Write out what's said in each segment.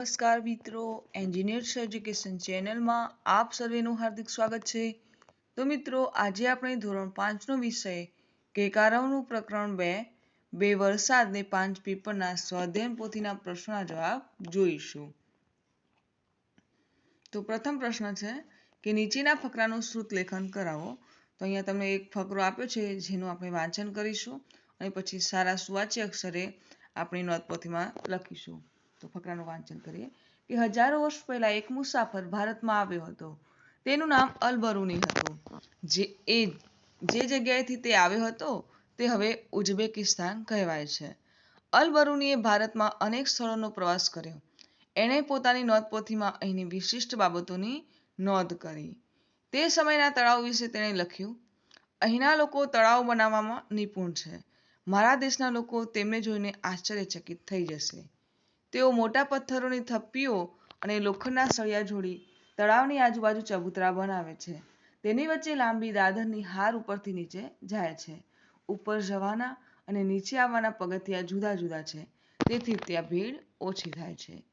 નમસ્કાર મિત્રો engineers education ચેનલમાં આપ સર્વેનું હાર્દિક સ્વાગત છે. તો મિત્રો, આજે આપણે ધોરણ પાંચનો વિષય, કેકારવનું પ્રકરણ બે બે વરસાદને પાંચ પેપરના સ્વાધ્યાયન પોથીના પ્રશ્નના જવાબ જોઈશું. તો પ્રથમ પ્રશ્ન છે કે નીચેના ફકરાનું શ્રુત લેખન કરાવો. તો અહીંયા તમને એક ફકરો આપ્યો છે, જેનું આપણે વાંચન કરીશું અને પછી સારા સુવાચ્ય અક્ષરે આપણી નોંધપોથીમાં લખીશું. તો ફકરાનું વાંચન કરીએ, કે હજારો વર્ષ પહેલા એક મુસાફર ભારતમાં આવ્યો હતો. તેનું નામ અલબરુની હતું. જે એ જે જગ્યાએથી તે આવ્યો હતો, તે હવે ઉઝબેકિસ્તાન કહેવાય છે. અલબરુનીએ ભારતમાં અનેક સ્થળોનો પ્રવાસ કર્યો. એણે પોતાની નોંધપોથીમાં અહીંની વિશિષ્ટ બાબતોની નોંધ કરી. તે સમયના તળાવ વિશે તેણે લખ્યું, અહીંના લોકો તળાવ બનાવવામાં નિપુણ છે. મારા દેશના લોકો તેમને જોઈને આશ્ચર્યચકિત થઈ જશે. તેઓ મોટા પથ્થરોની થપ્પીઓ અને લોખંડના સળિયા જોડી તળાવની આજુબાજુ ચબૂતરા બનાવે છે. તેની વચ્ચે લાંબી દાદરની હાર ઉપરથી નીચે જાય છે. ઉપર જવાના અને નીચે આવવાના પગથિયા જુદા જુદા છે. તેથી ત્યાં ભીડ ઓછી થાય છે.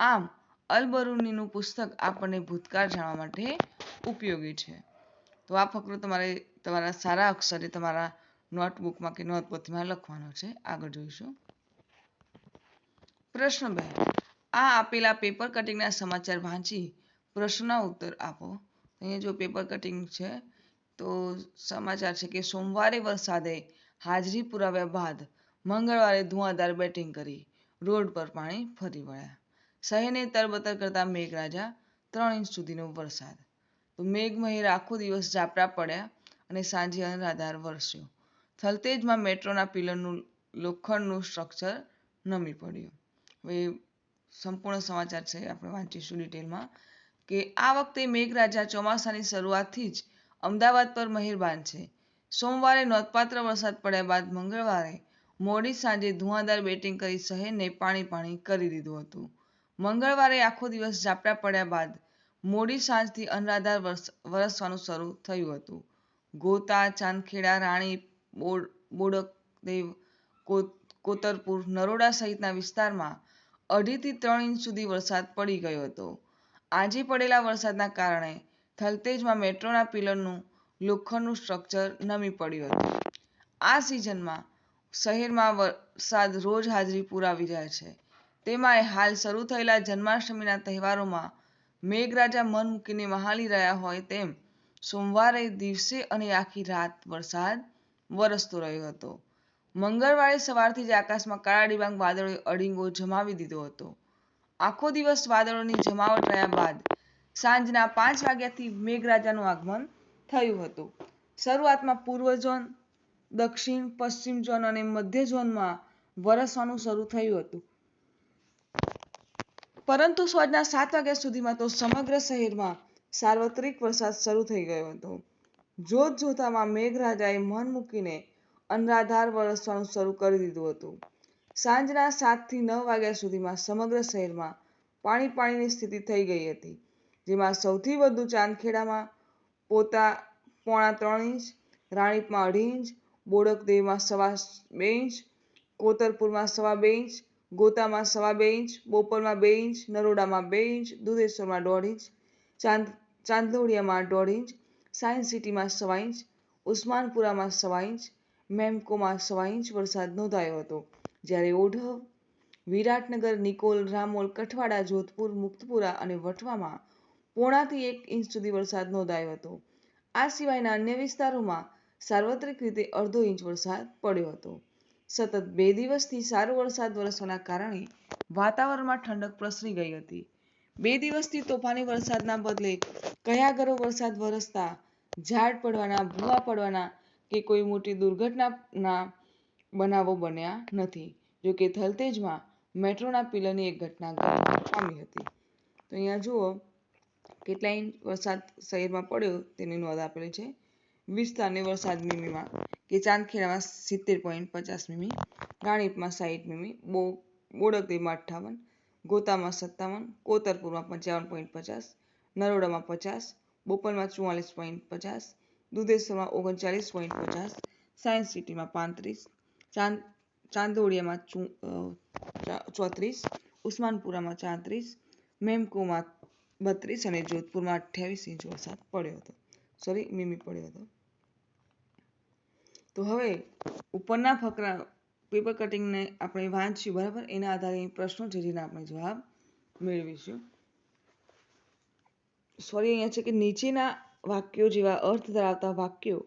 આમ અલબરુનીનું પુસ્તક આપણને ભૂતકાળ જાણવા માટે ઉપયોગી છે. તો આ ફકરો તમારે તમારા સારા અક્ષરે તમારા નોટબુકમાં કે નોટપોથીમાં લખવાનો છે. આગળ જોઈશું. પ્રશ્ન બે. આ આપેલા પેપર કટિંગના સમાચાર વાંચી પ્રશ્નના ઉત્તર આપો. અહીંયા જો પેપર કટિંગ છે, તો સમાચાર છે કે સોમવારે વરસાદે હાજરી પુરાવ્યા બાદ મંગળવારે ધુઆધાર બેટિંગ કરી રોડ પર પાણી ફરી વળ્યા. શહેરને તરબતર કરતા મેઘરાજા ત્રણ ઇંચ સુધીનો વરસાદ. તો મેઘમહેર આખો દિવસ ઝાપટા પડ્યા અને સાંજે અનરાધાર વરસ્યો. થલતેજમાં મેટ્રોના પિલરનું લોખંડનું સ્ટ્રક્ચર નમી પડ્યું. હવે સંપૂર્ણ સમાચાર છે આપણે વાંચીશું ડિટેલમાં કે આ વખતે મેઘરાજા ચોમાસાની શરૂઆતથી જ અમદાવાદ પર મહેરબાન છે. સોમવારે નોંધપાત્ર વરસાદ પડ્યા બાદ મંગળવારે મોડી સાંજે ધુઆંધાર બેટિંગ કરી શહેરને પાણી પાણી કરી દીધું હતું. મંગળવારે આખો દિવસ ઝાપટા પડ્યા બાદ મોડી સાંજથી અનરાધાર વરસવાનું શરૂ થયું હતું. ગોતા, ચાંદખેડા, રાણી બોડકદેવ કોતરપુર, નરોડા સહિતના વિસ્તારમાં અઢીથી ત્રણ ઇંચ સુધી વરસાદ પડી ગયો હતો. આજે પડેલા વરસાદના કારણે થલતેજમાં મેટ્રોના પિલરનું લોખંડનું સ્ટ્રક્ચર નમી પડ્યું હતું. આ સિઝનમાં શહેરમાં વરસાદ રોજ હાજરી પુરાવી જાય છે. તેમાં હાલ શરૂ થયેલા જન્માષ્ટમીના તહેવારોમાં મેઘરાજા મન મૂકીને મહાલી રહ્યા હોય તેમ સોમવારે દિવસે અને આખી રાત વરસાદ વરસતો રહ્યો હતો. મંગળવારે સવારથી જ આકાશમાં કાળા ડિબાંગ વાદળોએ અડીંગો જમાવી દીધો હતો. આખો દિવસ વાદળોની જમાવટ રહ્યા બાદ સાંજના પાંચ વાગ્યાથી મેઘરાજાનું આગમન થયું હતું. શરૂઆતમાં પૂર્વ ઝોન, દક્ષિણ, પશ્ચિમ ઝોન અને મધ્ય ઝોનમાં વરસવાનું શરૂ થયું હતું. પરંતુ સાંજના સાત વાગ્યા સુધીમાં તો સમગ્ર શહેરમાં સાર્વત્રિક વરસાદ શરૂ થઈ ગયો હતો. જોત જોતામાં મેઘરાજાએ મન મૂકીને અનરાધાર વરસવાનું શરૂ કરી દીધું હતું. સાંજના સાતથી નવ વાગ્યા સુધીમાં સમગ્ર શહેરમાં પાણી પાણીની સ્થિતિ થઈ ગઈ હતી, જેમાં સૌથી વધુ ચાંદખેડામાં પોતા પોણા ત્રણ ઇંચ, રાણીપમાં અઢી ઇંચ, બોડકદેવમાં સવા બે ઇંચ, કોતરપુરમાં સવા બે ઇંચ, ગોતામાં સવા બે ઇંચ બોપલમાં બે ઇંચ, નરોડામાં બે ઇંચ, દુધેશ્વરમાં દોઢ ઇંચ, ચાંદ ચાંદલોડિયામાં દોઢ ઇંચ, સાયન્સ સિટીમાં સવા ઇંચ, ઉસ્માનપુરામાં સવા ઇંચ મેમકોમાં સવા ઇંચ વરસાદ નોંધાયો હતો. જ્યારે ઓઢવ, વિરાટનગર, નિકોલ, રામોલ, કઠવાડા, જોધપુર, મુક્તપુરા અને વટવામાં પોણાથી એક ઇંચ સુધી વરસાદ નોંધાયો હતો. આ સિવાયના અન્ય વિસ્તારોમાં સાર્વત્રિક રીતે અડધો ઇંચ વરસાદ પડ્યો હતો. સતત બે દિવસથી સારો વરસાદ વરસવાના કારણે વાતાવરણમાં ઠંડક પ્રસરી ગઈ હતી. બે દિવસથી તોફાની વરસાદના બદલે કયા ઘરો વરસાદ વરસતા, ઝાડ પડવાના, ભૂવા પડવાના કે કોઈ મોટી દુર્ઘટનાના બનાવો બન્યા નથી. જોકે થલતેજમાં મેટ્રોના પિલરની એક ઘટના પામી હતી. તો અહીંયા જુઓ કેટલા ઇંચ વરસાદ શહેરમાં પડ્યો તેની નોંધ આપેલી છે. વિસ્તારને વરસાદ મીમીમાં કે ચાંદખેડામાં સિત્તેર પોઈન્ટ પચાસ મીમી રાણીપમાં સાહીઠ મીમી, બો બોડકદેવમાં અઠ્ઠાવન, ગોતામાં સત્તાવન, કોતરપુરમાં પંચાવન પોઈન્ટ પચાસ, નરોડામાં પચાસ, બોપલમાં ચુમ્માલીસ પોઈન્ટ પચાસ દુધેશ્વરમાં ઓગણચાલીસ પોઈન્ટ પચાસ, સાયન્સ સિટીમાં પાંત્રીસ, ચાંદ, ચાંદોડિયામાં ચોત્રીસ, ઉસ્માનપુરામાં ચાત્રીસ, મેમકોમાં બત્રીસ અને જોધપુરમાં અઠ્યાવીસ ઇંચ વરસાદ પડ્યો હતો. સોરી મીમી પડ્યો હતો. તો હવે ઉપરના ફકરા પેપર કટિંગને આપણે વાંચ્યું બરાબર? એના આધારે પ્રશ્નો છે જેના આપણે જવાબ મેળવીશું. સોરી અહીંયા છે કે નીચેના વાક્યો જેવા અર્થ ધરાવતા વાક્યો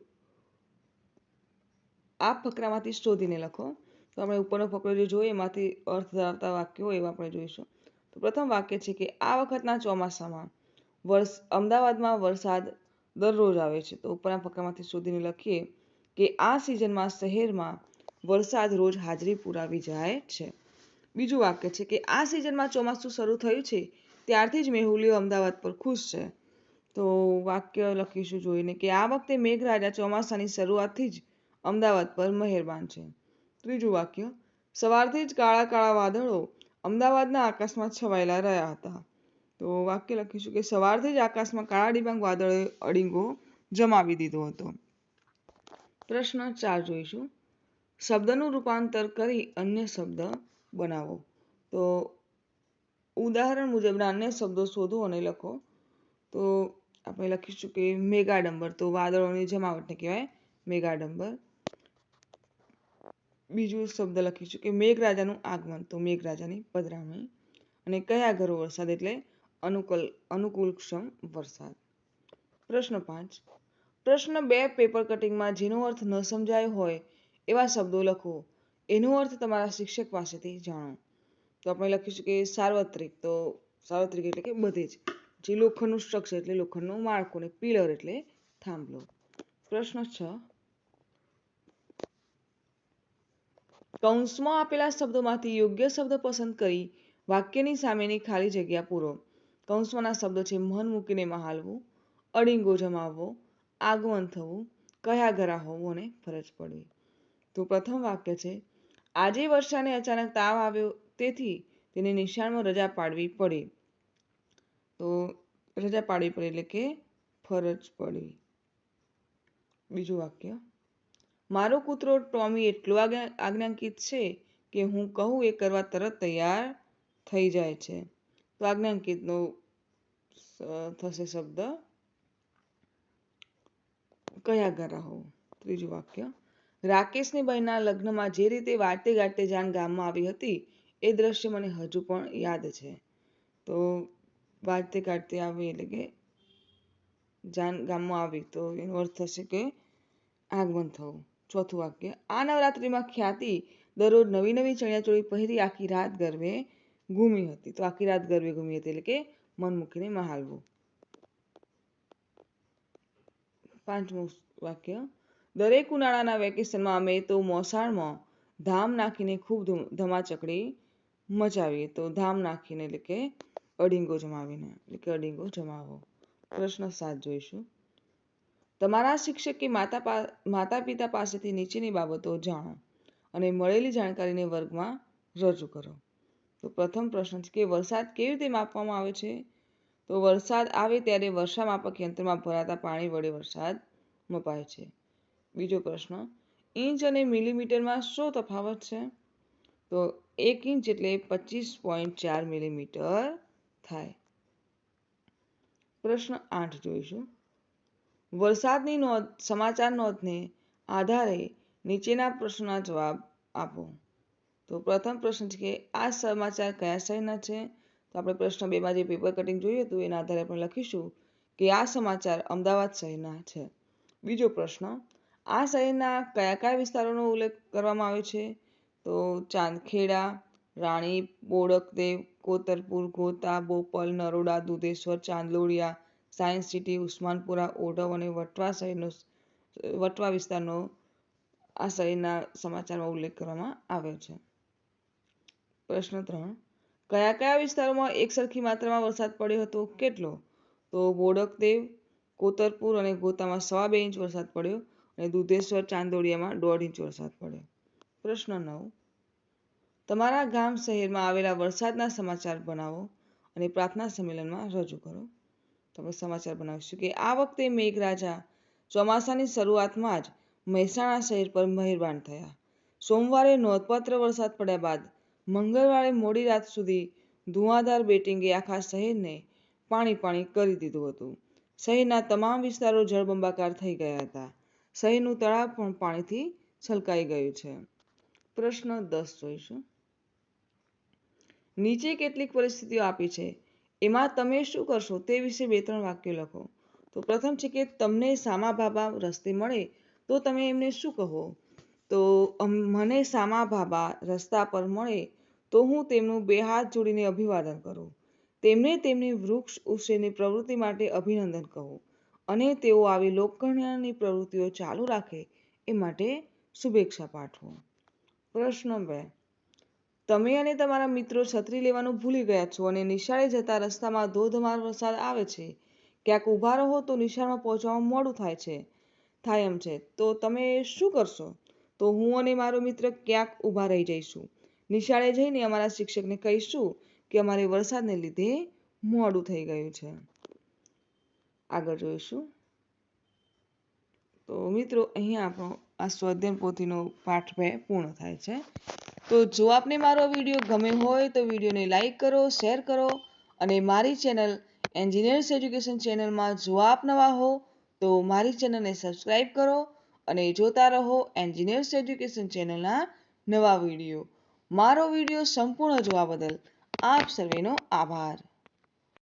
આ ફકરામાંથી શોધીને લખો. તો આપણે ઉપરનો ફકરો જે જોઈએ એમાંથી અર્થ ધરાવતા વાક્યો એવા આપણે જોઈશું. તો પ્રથમ વાક્ય છે કે આ વખતના ચોમાસામાં વર્ષ અમદાવાદમાં વરસાદ દરરોજ આવે છે. તો ઉપરના ફકરામાંથી શોધીને લખીએ કે આ સિઝનમાં શહેરમાં વરસાદ રોજ હાજરી પુરાવી જાય છે. બીજું વાક્ય છે કે આ સિઝનમાં ચોમાસું શરૂ થયું છે. ત્યારથી જ મેહુલીઓ અમદાવાદ પર ખુશ છે. તો વાક્ય લખીશું જોઈને કે આ વખતે મેઘરાજા ચોમાસાની શરૂઆતથી જ અમદાવાદ પર મહેરબાન છે. ત્રીજું વાક્ય, સવારથી જ કાળા કાળા વાદળો અમદાવાદના આકાશમાં છવાયેલા રહ્યા હતા. તો વાક્ય લખીશું કે સવારથી જ આકાશમાં કાળા ડિબાંગ વાદળોએ અડીંગો જમાવી દીધો હતો. પ્રશ્ન ચાર જોઈશું. શબ્દનું રૂપાંતર કરી અન્ય શબ્દ બનાવો. તો ઉદાહરણ મુજબના અન્ય શબ્દો શોધો અને લખો. તો આપણે લખીશું કે મેગાડંબર તો વાદળોની જમાવટને કહેવાય મેગાડંબર બીજું શબ્દ લખીશું કે મેઘરાજાનું આગમન, તો મેઘરાજાની પધરામણી. અને કયા ઘરો વરસાદ એટલે અનુકૂલ, અનુકૂલક્ષમ વરસાદ? પ્રશ્ન પાંચ. પ્રશ્ન બે, પેપર કટિંગમાં જેનો અર્થ ન સમજાયો હોય એવા શબ્દો લખો. એનો અર્થ તમારા શિક્ષક પાસેથી જાણો. તો આપણે લખીશું કે સાર્વત્રિક, તો સાર્વત્રિક એટલે કે બધે જ. જે લોખંડનું સ્ટ્રક્ચર એટલે લોખંડનું માળખું અને પિલર એટલે થાંભલો. પ્રશ્ન છ. કૌંસમાં આપેલા શબ્દોમાંથી યોગ્ય શબ્દ પસંદ કરી વાક્યની સામેની ખાલી જગ્યા પૂરો. કૌંસમાંના શબ્દો છે મન મૂકીને મહાલવું, અડીંગો જમાવવો, આગમન થવું, કયા ઘરા હોવું અને ફરજ પડવી. તો પ્રથમ વાક્ય છે, આજે વર્ષાને અચાનક તાવ આવ્યો તેથી તેને નિશાળમાં રજા પાડવી પડી. તો રજા પાડવી પડી એટલે કે ફરજ પડી. બીજું વાક્ય. મારો કૂતરો ટોમી એટલો આજ્ઞાંકિત છે કે હું કહું એ કરવા તરત તૈયાર થઈ જાય છે. તો આજ્ઞાંકિતનો થશે શબ્દ. કયા ઘરા ત્રીજું વાક્ય. રાકેશની બહેનના લગ્નમાં જે રીતે વાટે ગાટે જાન ગામમાં આવી હતી, એ દ્રશ્ય મને હજુ પણ યાદ છે. તો વાટતે ગાટતે આવી એટલે કે જાન ગામમાં આવી તો એનો અર્થ થશે કે આગમન થવું. ચોથું વાક્ય, આ નવરાત્રિમાં ખ્યાતિ દરરોજ નવી નવી ચણિયાચોળી પહેરી આખી રાત ગરબે ઘૂમી હતી. તો આખી રાત ગરબે ઘૂમી હતી એટલે કે મન મૂકીને મહાલવું પાંચમું વાક્ય, દરેક ઉનાળાના વેકેશનમાં અમે તો મોસાળમાં ધામ નાખીને ખૂબ ધમાચકડી મચાવીએ. તો ધામ નાખીને એટલે કે અડીંગો જમાવીને, એટલે કે અડીંગો જમાવો. પ્રશ્ન સાત જોઈશું. તમારા શિક્ષક માતા માતા પિતા પાસેથી નીચેની બાબતો જાણો અને મળેલી જાણકારીને વર્ગમાં રજૂ કરો. તો પ્રથમ પ્રશ્ન છે કે વરસાદ કેવી રીતે માપવામાં આવે છે? તો વરસાદ આવે ત્યારે વર્ષા માપક યંત્રમાં ભરાતા પાણી વડે વરસાદ મપાય છે. બીજો પ્રશ્ન, ઇંચ અને મિલીમીટરમાં શું તફાવત છે? તો એક ઇંચ એટલે પચીસ પોઈન્ટ ચાર મિલીમીટર થાય. પ્રશ્ન આઠ જોઈશું. વરસાદની નોંધ, સમાચાર નોંધને આધારે નીચેના પ્રશ્નના જવાબ આપો. તો પ્રથમ પ્રશ્ન છે કે, આ સમાચાર કયા શહેરના છે? તો આપણે પ્રશ્ન બેમાં જે પેપર કટિંગ જોયું હતું, એના આધારે આપણે લખીશું કે આ સમાચાર અમદાવાદ શહેરના છે. બીજો પ્રશ્ન, આ શહેરના કયા કયા વિસ્તારોનો ઉલ્લેખ કરવામાં આવ્યો છે? તો ચાંદખેડા રાણી બોડકદેવ, કોતરપુર, ગોતા, બોપલ, નરોડા, દુધેશ્વર, ચાંદલોડિયા, સાયન્સ સિટી, ઉસ્માનપુરા, ઓઢવ અને વટવા શહેરનો વટવા વિસ્તારનો આ શહેરના સમાચારમાં ઉલ્લેખ કરવામાં આવ્યો છે. પ્રશ્ન ત્રણ. કયા કયા વિસ્તારોમાં એક સરખી માત્રામાં વરસાદ પડ્યો હતો? કેટલો? તો બોડકદેવ, કોતરપુર અને ગોતામાં સવા બે ઇંચ વરસાદ પડ્યો અને દુધેશ્વર ચાંદોડિયામાં દોઢ ઇંચ વરસાદ પડ્યો. પ્રશ્ન નવ. તમારા ગામ શહેરમાં આવેલા વરસાદના સમાચાર બનાવો અને પ્રાર્થના સંમેલનમાં રજૂ કરો. તમે સમાચાર બનાવીશું કે આ વખતે મેઘરાજા ચોમાસાની શરૂઆતમાં જ મહેસાણા શહેર પર મહેરબાન થયા. સોમવારે નોંધપાત્ર વરસાદ પડ્યા બાદ મંગળવારે મોડી રાત સુધી ધુઆધાર બેટિંગે આખા શહેરને પાણી પાણી કરી દીધું હતું. શહેરના તમામ વિસ્તારો જળબંબાકાર થઈ ગયા હતા. શહેરનું તળાવ પણ પાણીથી છલકાઈ ગયું છે. પ્રશ્ન દસ જોઈશું. નીચે કેટલીક પરિસ્થિતિઓ આપી છે. એમાં તમે શું કરશો તે વિશે બે ત્રણ વાક્યો લખો. તો પ્રથમ છે કે તમને સામા ભાભા રસ્તે મળે તો તમે એમને શું કહો? તો મને સામા ભાભા રસ્તા પર મળે તો હું તેમનું બે હાથ જોડીને અભિવાદન કરું. તેમને તેમની વૃક્ષ ઉછેરની પ્રવૃત્તિ માટે અભિનંદન કહું. અને તેઓ આવી લોકકલ્યાણની પ્રવૃત્તિઓ ચાલુ રાખે એ માટે શુભેચ્છા પાઠવો. પ્રશ્ન બે. તમે અને તમારા મિત્રો છત્રી લેવાનું ભૂલી ગયા છો અને નિશાળે જતા રસ્તામાં ધોધમાર વરસાદ આવે છે. ક્યાંક ઊભા રહો તો નિશાળમાં પહોંચવામાં મોડું થાય છે. થાય એમ છે. તો તમે શું કરશો? તો હું અને મારો મિત્ર ક્યાંક ઊભા રહી જઈશું. નિશાળે જઈને અમારા શિક્ષકને કહીશું કે અમારે વરસાદને લીધે મોડું થઈ ગયું છે. આગળ જોઈશું. તો મિત્રો, અહીંયા આપણો આ સ્વાધ્યાય પોથીનો પાઠ બે પૂર્ણ થાય છે. તો જો આપને મારો વીડિયો ગમે હોય તો વિડીયોને લાઈક કરો, શેર કરો અને મારી ચેનલ એન્જિનિયર્સ એજ્યુકેશન ચેનલમાં જો આપ નવા હો તો મારી ચેનલને સબસ્ક્રાઈબ કરો અને જોતા રહો એન્જિનિયર્સ એજ્યુકેશન ચેનલના નવા વીડિયો. મારો વીડિયો સંપૂર્ણ જોવા બદલ આપ સર્વેનો આભાર.